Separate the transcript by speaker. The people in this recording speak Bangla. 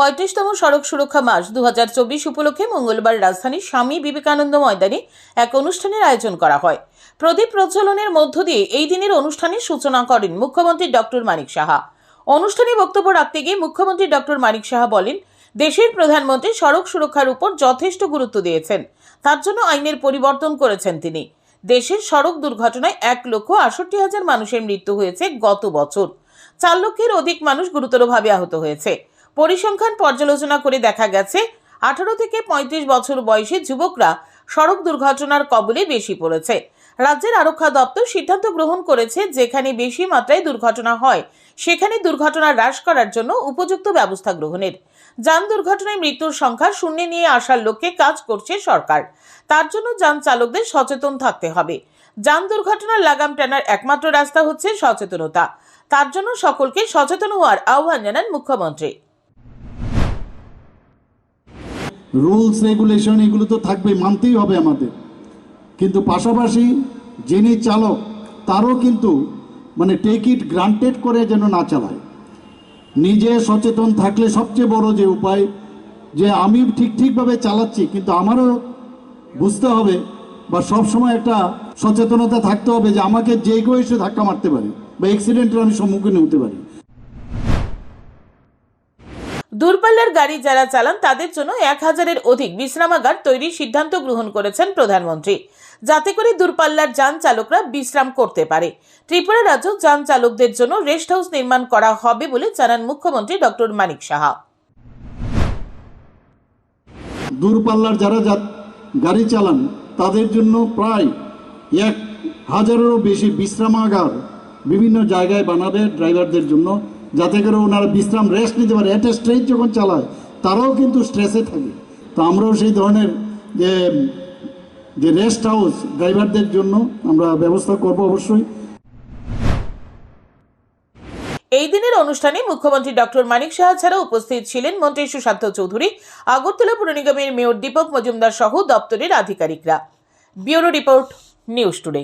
Speaker 1: পঁয়ত্রিশতম সড়ক সুরক্ষা মাস দু উপলক্ষে মঙ্গলবার রাজধানীর স্বামী বিবেকানন্দ ময়দানে এক অনুষ্ঠানের আয়োজন করা হয়। প্রদীপ প্রজ্বলনের মধ্য দিয়ে এই দিনের অনুষ্ঠানের সূচনা করেন মুখ্যমন্ত্রী ডক্টর মানিক সাহা। অনুষ্ঠানে বক্তব্য রাখতে গিয়ে মুখ্যমন্ত্রী ডক্টর মানিক সাহা বলেন, দেশের প্রধানমন্ত্রী সড়ক সুরক্ষার উপর যথেষ্ট গুরুত্ব দিয়েছেন। তার জন্য আইনের পরিবর্তন করেছেন তিনি। দেশের সড়ক দুর্ঘটনায় এক লক্ষ আষট্টি হাজার মানুষের মৃত্যু হয়েছে গত বছর। চার লক্ষের অধিক মানুষ গুরুতরভাবে আহত হয়েছে। পরিসংখ্যান পর্যালোচনা করে দেখা গেছে, আঠারো থেকে পঁয়ত্রিশ বছর বয়সী যুবকরা সড়ক দুর্ঘটনার কবলে বেশি পড়েছে। রাজ্যের আরক্ষা দপ্তর সিদ্ধান্ত গ্রহণ করেছে, যেখানে বেশি মাত্রায় দুর্ঘটনা হয়, সেখানে দুর্ঘটনা হ্রাস করার জন্য উপযুক্ত ব্যবস্থা গ্রহণের। যান দুর্ঘটনায় মৃত্যুর সংখ্যা শূন্যে নিয়ে আসার লক্ষ্যে কাজ করছে সরকার। তার জন্য যান চালকদের সচেতন থাকতে হবে। যান দুর্ঘটনার লাগাম টানার একমাত্র রাস্তা হচ্ছে সচেতনতা। তার জন্য সকলকে সচেতন হওয়ার আহ্বান জানান মুখ্যমন্ত্রী।
Speaker 2: রুলস, রেগুলেশন, এগুলো তো থাকবে মানতেই হবে আমাদের। কিন্তু পাশাপাশি যিনি চালক, তারও কিন্তু মানে টেক ইট গ্রান্টেড করে যেন না চালায়। নিজে সচেতন থাকলে সবচেয়ে বড় যে উপায়, যে আমি ঠিক ঠিকভাবে চালাচ্ছি, কিন্তু আমারও বুঝতে হবে বা সব সময় একটা সচেতনতা থাকতে হবে যে আমাকে যে কেউ এসে ধাক্কা মারতে পারে, বা অ্যাক্সিডেন্টের আমি সম্মুখীন হতে পারি।
Speaker 1: দূরপাল্লার গাড়ি যারা চালান, তাদের জন্য এক হাজারের অধিক বিশ্রামাগার তৈরির সিদ্ধান্ত গ্রহণ করেছেন প্রধানমন্ত্রী। যাতে করে দূরপাল্লার যান চালকরা বিশ্রাম করতে পারে। ত্রিপুরা রাজ্য যান চালকদের জন্য রেস্ট হাউস নির্মাণ করা হবে বলে জানান মুখ্যমন্ত্রী ডক্টর মানিক সাহা।
Speaker 2: দূরপাল্লার যারা গাড়ি চালান, তাদের জন্য প্রায় এক হাজারেরও বেশি বিশ্রামাগার বিভিন্ন জায়গায় বানাবে ড্রাইভারদের জন্য। যাতে করে ওনারা বিশ্রাম রেস্ট নিতে পারে। একটা স্ট্রেস যখন চালায়, তারাও কিন্তু স্ট্রেসে থাকে। তো আমরাও সেই ধরনের যে যে রেস্ট হাউস ড্রাইভারদের জন্য আমরা ব্যবস্থা করব অবশ্যই।
Speaker 1: এই দিনের অনুষ্ঠানে মুখ্যমন্ত্রী ডক্টর মানিক সাহা ছাড়া উপস্থিত ছিলেন মন্ত্রী সুশান্ত চৌধুরী, আগরতলা পুর নিগমের মেয়র দীপক মজুমদার সহ দপ্তরের আধিকারিকরা। Bureau report, news today.